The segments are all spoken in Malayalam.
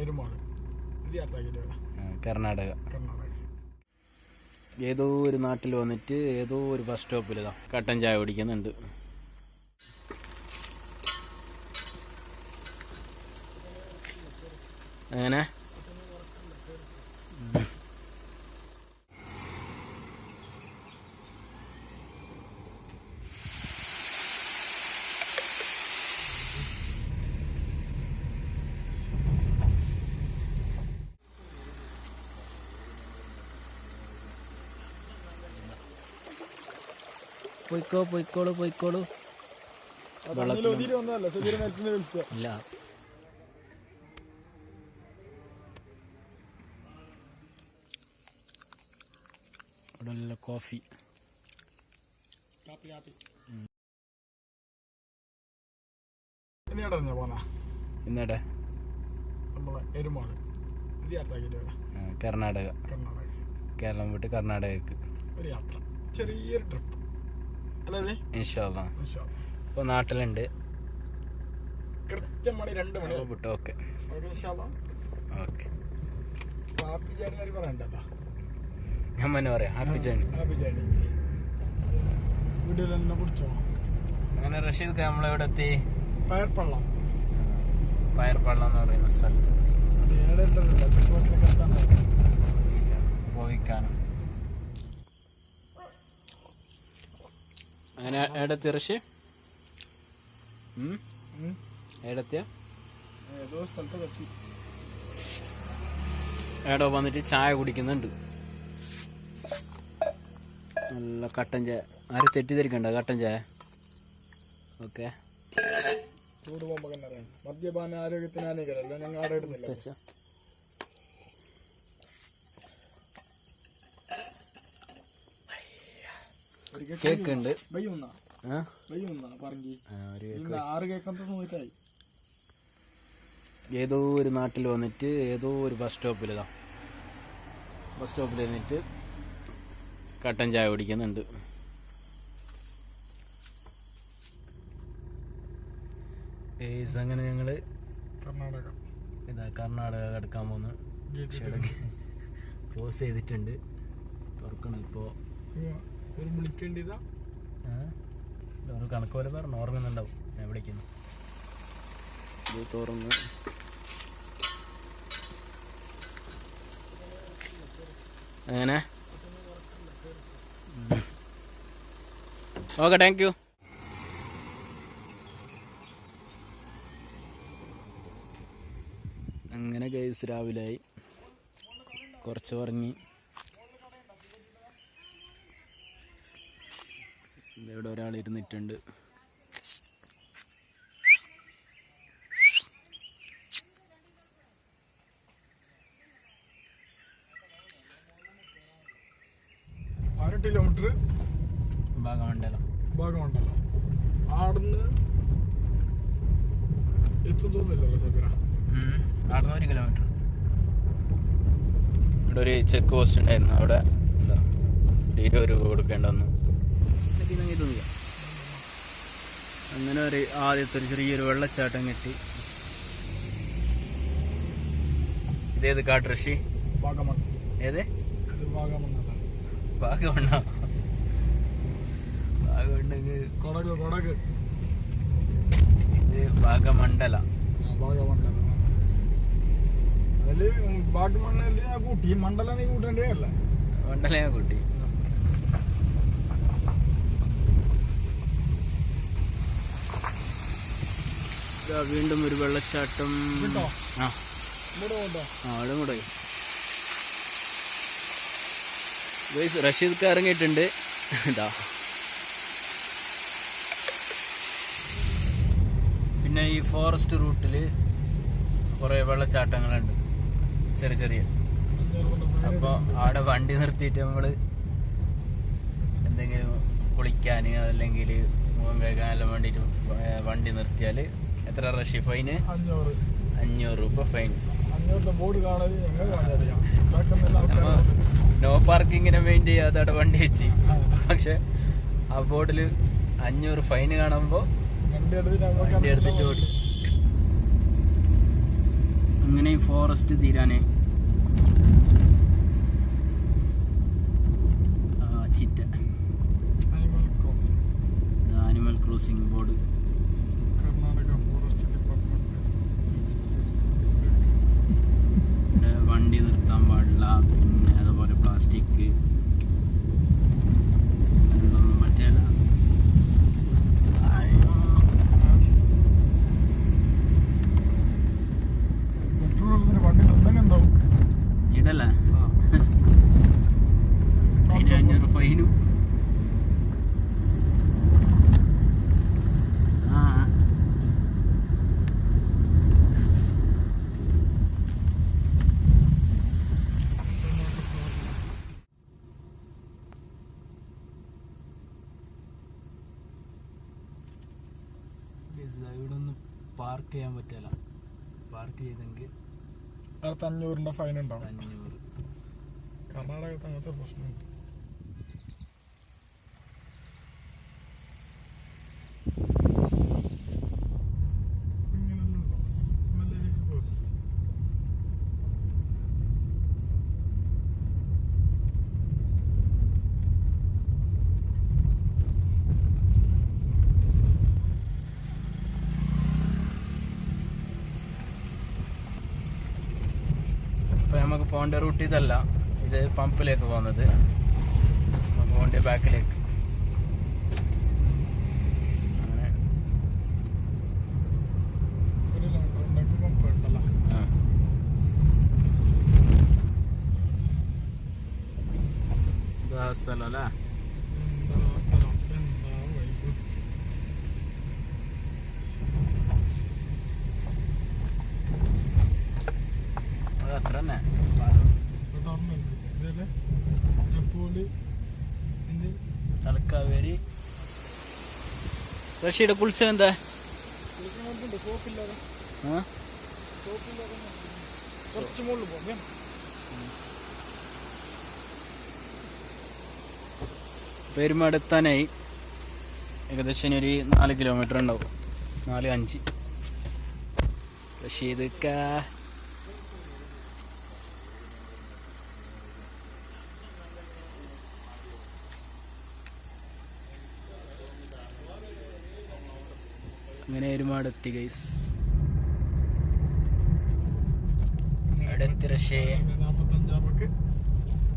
എരുമാട്. ഇത് യാത്രാക്കിട്ട് കർണാടക. കർണാടക. ഏതോ ഒരു നാട്ടിൽ വന്നിട്ട് ഏതോ ഒരു ബസ് സ്റ്റോപ്പിൽ ഇതാ കട്ടൻ ചായ കുടിക്കുന്നുണ്ട്. അങ്ങനെ പോയിക്കോ പോയിക്കോളൂ പോയിക്കോളൂ. ഇല്ല. ഇവിടെ കോഫി കാപ്പി കാപ്പി. കർണാടക. കേരളം വിട്ട് കർണാടകക്ക്. ഒരു യാത്ര. ചെറിയൊരു ട്രിപ്പ് ഇൻഷാല്ല. ഇപ്പോൾ നാട്ടിലുണ്ട്. കൃത്യം മണി രണ്ട് മണി. വിട്ടു ഓക്കെ. ഞാൻ പറയാം. Happy journey. അങ്ങനെ റഷീദ് നമ്മളെവിടെ എത്തി. പയർപ്പള്ളം പയർപ്പള്ളം എന്ന് പറയുന്ന സ്ഥലത്ത് പോയിക്കാനും അങ്ങനെ എടത്തി. എടത്തിയ എടോ വന്നിട്ട് ചായ കുടിക്കുന്നുണ്ട്. നല്ല കട്ടൻ ചായ. ആരും തെറ്റിദ്ധരിക്കണ്ട കട്ടൻ ചായ. ഓക്കെ. മദ്യപാന ആരോഗ്യത്തിന് ഹാനികരല്ല ഞങ്ങൾ ആടെ ഇടുന്നില്ല കേക്ക് ഉണ്ട് ബൈ ഒന്നാ ആ? ബൈ ഒന്നാ പറഞ്ഞി ആ, ഒരു ഇല്ല ആറ് കേൾക്കാത്ത സമയത്തായി ഏതോ ഒരു നാട്ടിൽ വന്നിട്ട് ഏതോ ഒരു ബസ് സ്റ്റോപ്പിൽ ഇതാ. ബസ് സ്റ്റോപ്പിൽ നിന്നിട്ട് കട്ടൻ ചായ കുടിക്കുന്നുണ്ട്. അങ്ങനെ ഞങ്ങൾ കർണാടക. ഇതാ കർണാടക കടക്കാൻ പോകുന്നു ക്ലോസ് ചെയ്തിട്ടുണ്ട്. തുറക്കണം ഇപ്പോൾ ഒരു വിളിക്കേണ്ടതാ ഒരു കണക്ക് പോലെ പറഞ്ഞു ഓർമ്മയുന്നുണ്ടാവും ഞാൻ വിളിക്കുന്നു. ഇത് തുറന്ന്. അങ്ങനെ. ഓക്കെ താങ്ക് യു അങ്ങനെ ഗൈസ് രാവിലെയായി കുറച്ച് ഉറങ്ങി. ഇവിടെ ഒരാൾ ഇരുന്നിട്ടുണ്ട്. കിലോമീറ്റർ ഭാഗമണ്ഡലം. ഭാഗമണ്ഡലം. ആടുന്ന് എത്തും തോന്നില്ലല്ലോ സബിറ. നടന്ന ഒരു കിലോമീറ്റർ ഇവിടെ ഒരു ചെക്ക് പോസ്റ്റ് ഉണ്ടായിരുന്നു. അവിടെ എന്താ ഇരുപത് രൂപ കൊടുക്കേണ്ട അങ്ങനെ ഒരു ആദ്യത്തെ ഒരു ചെറിയൊരു വെള്ളച്ചാട്ടം കിട്ടി. ഇതേത് കാട്ട് ഋഷി? ഏത്? ഭാഗമണ്ണ ഭാഗമുണ്ടെങ്കിൽ ഇത് ഭാഗമണ്ഡല ഭാഗമണ്ഡല കൂട്ടി. മണ്ഡല കൂട്ടേണ്ടേ അല്ല. മണ്ഡല കൂട്ടി. വീണ്ടും ഒരു വെള്ളച്ചാട്ടം. ആ. അവിടെ കൂടെ. റഷീദ് ഇറങ്ങിയിട്ടുണ്ട്. ഇതാ പിന്നെ ഈ ഫോറസ്റ്റ് റൂട്ടിൽ കുറേ വെള്ളച്ചാട്ടങ്ങളുണ്ട്. ചെറിയ ചെറിയ. അപ്പോൾ അവിടെ വണ്ടി നിർത്തിയിട്ട് നമ്മൾ എന്തെങ്കിലും കുളിക്കാൻ അല്ലെങ്കിൽ മുഖം കേൾക്കാനെല്ലാം എല്ലാം വേണ്ടിയിട്ട് വണ്ടി നിർത്തിയാൽ എത്ര റഷി ഫൈന്? അഞ്ഞൂറ്. രൂപ ഫൈൻ. നമ്മ നോ പാർക്കിങ്ങിനെ മെയിൻ ചെയ്യാതെ അവിടെ വണ്ടി വെച്ച്. പക്ഷെ ആ ബോർഡിൽ അഞ്ഞൂറ് ഫൈൻ കാണുമ്പോൾ വണ്ടി എടുത്തിട്ട് ഓടി. അങ്ങനെ ഫോറസ്റ്റ് തീരാനേ. ചിറ്റ. Animal crossing board wichtig. ഇവിടെ ഒന്ന് പാർക്ക് ചെയ്യാൻ പറ്റില്ല. പാർക്ക് ചെയ്തെങ്കിൽ അടുത്ത അഞ്ഞൂറിന്റെ ഫൈൻ ഉണ്ടാവും. അഞ്ഞൂറ്. കർണാടകത്ത് അങ്ങനത്തെ പ്രശ്നമുണ്ട് പോകേണ്ട റൂട്ട് ഇതല്ല. ഇത് പമ്പിലേക്ക് പോകുന്നത്. പോകേണ്ട ബാക്കിലേക്ക് അങ്ങനെ. ഒരു കിലോമീറ്റർ ഉണ്ടെങ്കിൽ പമ്പ് ഉണ്ടല്ലോ. ആ. ഇതാ സ്ഥലം അല്ലേ എന്താ സ്ഥലം, എന്താ vibe. അത് അത്ര തന്നെ? തലക്കാവേരി. റഷീടെ കുളിച്ചത് എന്താ? കുറച്ച് വേം. ഏകദേശം ഒരു നാല് കിലോമീറ്റർ ഉണ്ടാവും. നാല് അഞ്ച്. റഷീദ് അങ്ങനെ ഒരുപാട് എത്തി ഗൈസ്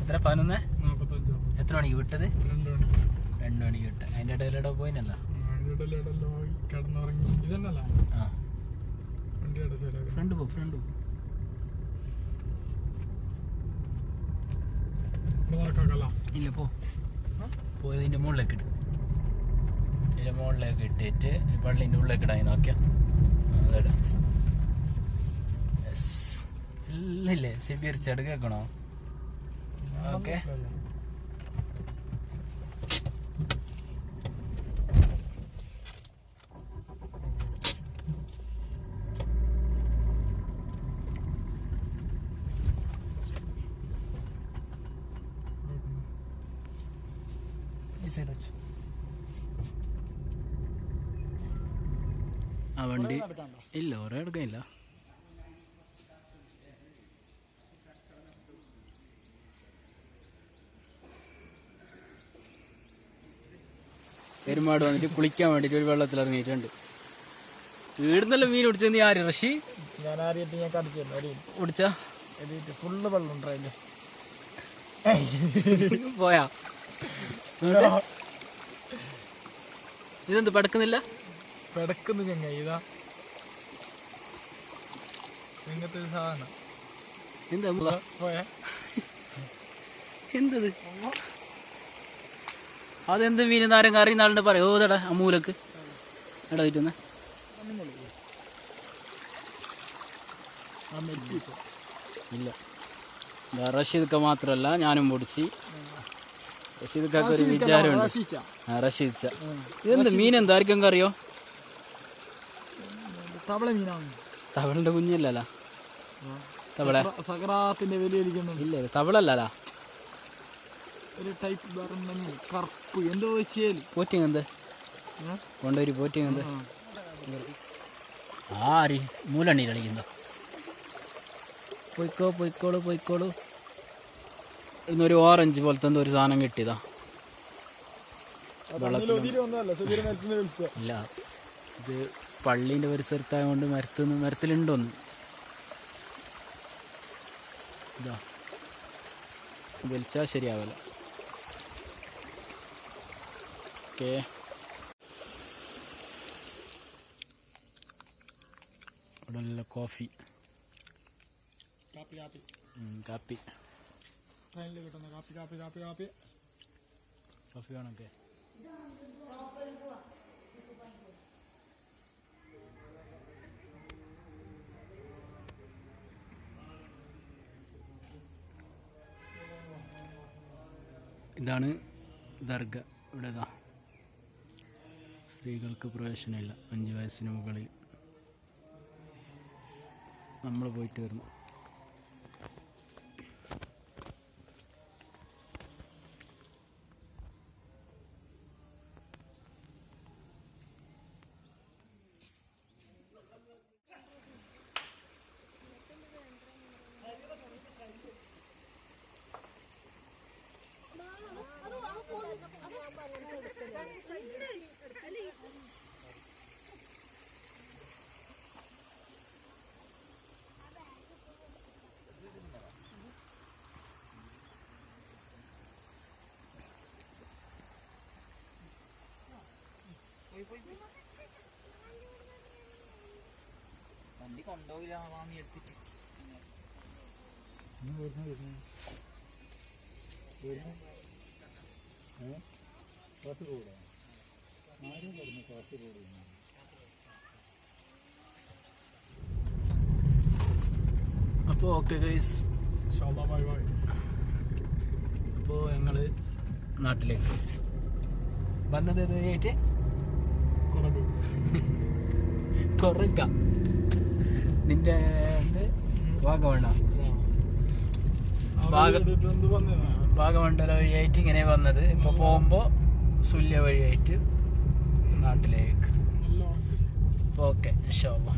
എത്ര പതിനൊന്ന്? എത്ര മണിക്ക് വിട്ടത്? രണ്ട് മണിക്ക് വിട്ട. അതിന്റെ ഇടയിലൂടെ പോയിനല്ല ഫ്രണ്ട് പോ ഫ്രണ്ട് പോ. നടക്കാക്കല്ല ഇല്ല പോ. പോയി ഇതിന്റെ മുകളിലേക്ക് ഇട്. ഇതിന്റെ മുകളിലേക്ക് ഇട്ടിട്ട് പള്ളിന്റെ ഉള്ളിലേക്ക് ഇടാൻ നോക്കിയാ. അതെടാ. യെസ്. ഇല്ലില്ലേ? സിബിർ ചെട് കേൾക്കണോ ഓക്കെ. ഈ സൈഡ് ആ വണ്ടി ഇല്ല ഒരേ എടുക്കാനില്ല. പെരുമാട് വന്നിട്ട് കുളിക്കാൻ വേണ്ടിട്ട് ഒരു വെള്ളത്തിൽ ഇറങ്ങിയിട്ടുണ്ട്. വീടുന്നല്ല മീൻ പിടിച്ചത് നീ ആര് റഷി? ഞാൻ ആരെയും ഞാൻ കടിച്ചു പിടിച്ച? ഫുള്ള് വെള്ളം ഉണ്ടായില്ല? പോയാ. ഇതെന്ത് പടക്കുന്നില്ല? പെടക്കുന്ന ചങ്ങായി ഇതാ. ഇങ്ങനത്തെ ഒരു സാധനം. എന്താ പോയ. എന്തത്? അതെന്ത് മീൻ താരം കറി നാളിന് പറയോ. ഓതടാ അമ്മൂലക്ക് മൂലക്ക് എടാ പറ്റുന്ന ഇല്ല. റഷീദ്ക്ക മാത്രമല്ല ഞാനും പൊടിച്ച്. റഷീദ്ക്കൊരു ഒരു വിചാരമുണ്ട്. ആശിച്ച ആ റഷീദ് ച. ഇതെന്ത് മീൻ എന്താ ആർക്കും അറിയോ? തവള മീനാണ്. തവളന്റെ കുഞ്ഞല്ലല്ല. തവള. സക്രാത്തിന്റെ വില ഇരിക്കുന്നുണ്ട് ഇല്ല തവളല്ലല്ല. ഒരു ടൈപ്പ് വേറെ കറുപ്പ്. എന്തോ വെച്ചാൽ പോറ്റിങ് എന്ത് കൊണ്ടുവരി പോറ്റിങ് എന്ത് ആര്? മൂലണ്ണി കളിക്കുന്നു? പൊയ്ക്കോ പൊയ്ക്കോളൂ പൊയ്ക്കോളൂ. ഇന്നൊരു ഓറഞ്ച് പോലത്തെ എന്തോ ഒരു സാധനം കിട്ടിയതാ. വിളിച്ചോ. ഇല്ല. ഇത് പള്ളീന്റെ പരിസരത്തായതുകൊണ്ട് മരത്തിൽ നിന്ന് മരത്തിലുണ്ടോന്ന്. ഇതാ. വലിച്ചാൽ ശരിയാവില്ല ഓക്കെ. ഇവിടെ നല്ല കോഫി. കാപ്പി കാപ്പി. ഉം, കാപ്പി. ട്രെയിനിൽ കിട്ടുന്ന. കാപ്പി കാപ്പി കാപ്പി കാപ്പി. കോഫി വേണമൊക്കെ ഇതാണ് ദർഗ. ഇവിടെ ഇതാ സ്ത്രീകൾക്ക് പ്രവേശനമില്ല. അഞ്ച് വയസ്സിന് മുകളിൽ. നമ്മൾ പോയിട്ട് വരുന്നു. വണ്ടി കൊണ്ടുപോയില്ല മാമി എടുത്തിട്ട്. അപ്പോൾ ഓക്കെ ഗൈസ് ഇൻഷാല്ലാ ബൈ ബൈ അപ്പോൾ ഞങ്ങൾ നാട്ടിലേക്ക്. വന്നത് ഏതായിട്ട് കുറവ് കൊറക്ക നിന്റെ വാഗമണ്ണ? വാഗമണ്ഡല വഴിയായിട്ട് ഇങ്ങനെ വന്നത്. ഇപ്പൊ പോകുമ്പോ സുല്യ വഴിയായിട്ട് നാട്ടിലേക്ക്. ഓക്കെ അള്ളാ.